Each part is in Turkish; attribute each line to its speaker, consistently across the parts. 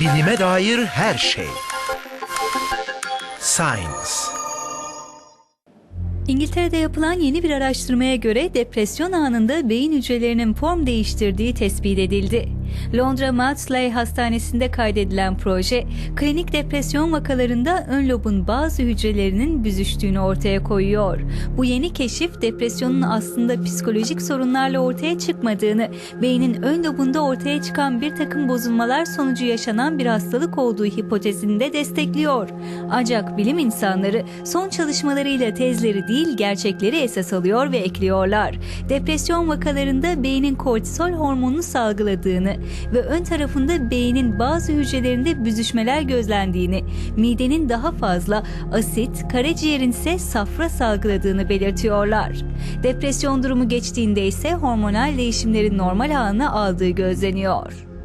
Speaker 1: Bilime dair her şey. Science.
Speaker 2: İngiltere'de yapılan yeni bir araştırmaya göre depresyon anında beyin hücrelerinin form değiştirdiği tespit edildi. Londra Maudsley Hastanesi'nde kaydedilen proje, klinik depresyon vakalarında ön lobun bazı hücrelerinin büzüştüğünü ortaya koyuyor. Bu yeni keşif depresyonun aslında psikolojik sorunlarla ortaya çıkmadığını, beynin ön lobunda ortaya çıkan bir takım bozulmalar sonucu yaşanan bir hastalık olduğu hipotezini de destekliyor. Ancak bilim insanları son çalışmalarıyla tezleri değil gerçekleri esas alıyor ve ekliyorlar. Depresyon vakalarında beynin kortisol hormonunu salgıladığını ve ön tarafında beynin bazı hücrelerinde büzüşmeler gözlendiğini, midenin daha fazla asit, karaciğerin ise safra salgıladığını belirtiyorlar. Depresyon durumu geçtiğinde ise hormonal değişimlerin normal haline aldığı gözleniyor.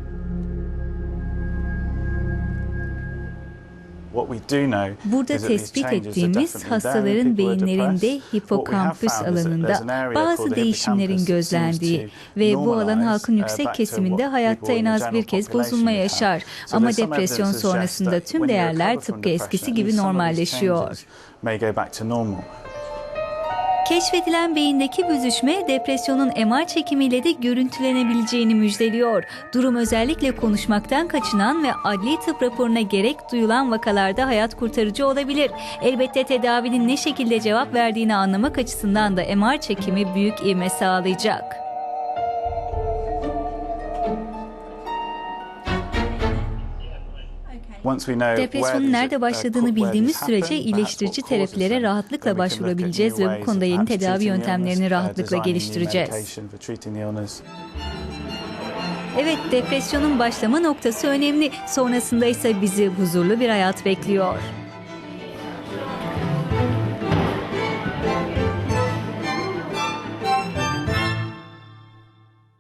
Speaker 2: Burada tespit ettiğimiz hastaların beyinlerinde hipokampüs alanında bazı değişimlerin gözlendiği ve bu alan halkın yüksek kesiminde hayatta en az bir kez bozulma yaşar. Ama depresyon sonrasında tüm değerler tıpkı eskisi gibi normalleşiyor. Keşfedilen beyindeki büzüşme depresyonun MR çekimiyle de görüntülenebileceğini müjdeliyor. Durum özellikle konuşmaktan kaçınan ve adli tıp raporuna gerek duyulan vakalarda hayat kurtarıcı olabilir. Elbette tedavinin ne şekilde cevap verdiğini anlamak açısından da MR çekimi büyük ivme sağlayacak. Depresyonun nerede başladığını bildiğimiz sürece iyileştirici terapilere rahatlıkla başvurabileceğiz ve bu konuda yeni tedavi yöntemlerini rahatlıkla geliştireceğiz. Evet, depresyonun başlama noktası önemli. Sonrasında ise bizi huzurlu bir hayat bekliyor.